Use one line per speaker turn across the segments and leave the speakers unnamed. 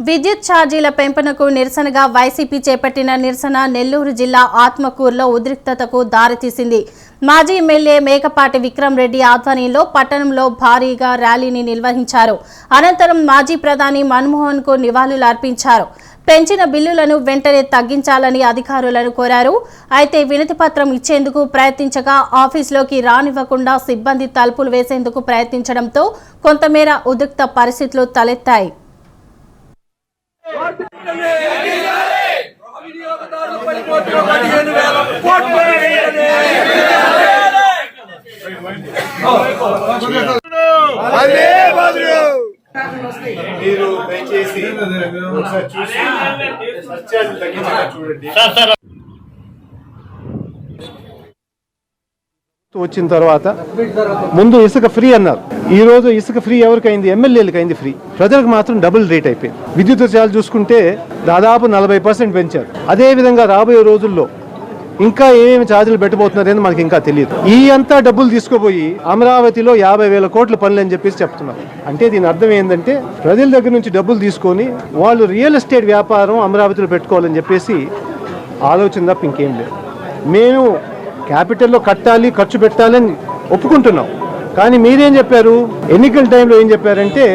విద్యుత్ ఛార్జీల పెంపునకు నిరసనగా వైసీపీ చేపట్టిన నిరసన నెల్లూరు జిల్లా ఆత్మకూరులో ఉద్రిక్తతకు దారితీసింది. మాజీ ఎమ్మెల్యే మేకపాటి విక్రమ్ రెడ్డి ఆధ్వర్యంలో పట్టణంలో భారీగా ర్యాలీని నిర్వహించారు. అనంతరం మాజీ ప్రధాని మన్మోహన్కు నివాళులు అర్పించారు పెంచిన బిల్లులను వెంటనే తగ్గించాలని అధికారులను కోరారు. అయితే వినతి పత్రం ఇచ్చేందుకు ప్రయత్నించగా ఆఫీసులోకి రానివ్వకుండా సిబ్బంది తలుపులు వేసేందుకు ప్రయత్నించడంతో కొంతమేర ఉద్రిక్త పరిస్థితులు తలెత్తాయి.
మీరు దయచేసి ఒకసారి చూసి సత్యాన్ని తగ్గించగా చూడండి
వచ్చిన తర్వాత ముందు ఇసుక ఫ్రీ అన్నారు. ఈ రోజు ఇసుక ఫ్రీ ఎవరికి అయింది ఎమ్మెల్యేలకు అయింది ఫ్రీ. ప్రజలకు మాత్రం డబుల్ రేట్ అయిపోయింది. విద్యుత్ చాలు చూసుకుంటే దాదాపు నలభై పర్సెంట్ పెంచారు. అదే విధంగా రాబోయే రోజుల్లో ఇంకా ఏమేమి ఛార్జీలు పెట్టబోతున్నారని మనకి ఇంకా తెలియదు. ఈ అంతా డబ్బులు తీసుకుపోయి అమరావతిలో యాభై వేల కోట్ల పనులు అని చెప్పేసి చెప్తున్నారు. అంటే దీని అర్థం ఏంటంటే ప్రజల దగ్గర నుంచి డబ్బులు తీసుకొని వాళ్ళు రియల్ ఎస్టేట్ వ్యాపారం అమరావతిలో పెట్టుకోవాలని చెప్పేసి ఆలోచన తప్ప ఇంకేం లేదు. మేము క్యాపిటల్లో కట్టాలి ఖర్చు పెట్టాలని ఒప్పుకుంటున్నాం. కానీ మీరేం చెప్పారు? ఎన్నికల టైంలో ఏం చెప్పారంటే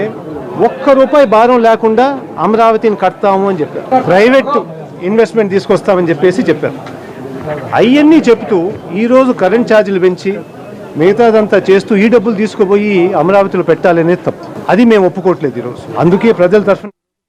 ఒక్క రూపాయి భారం లేకుండా అమరావతిని కడతాము అని చెప్పారు. ప్రైవేట్ ఇన్వెస్ట్మెంట్ తీసుకొస్తామని చెప్పేసి చెప్పారు. అవన్నీ చెప్తూ ఈరోజు కరెంట్ ఛార్జీలు పెంచి మిగతాదంతా చేస్తూ ఈ డబ్బులు తీసుకుపోయి అమరావతిలో పెట్టాలనేది తప్పు. అది మేము ఒప్పుకోవట్లేదు ఈరోజు. అందుకే ప్రజల తరఫున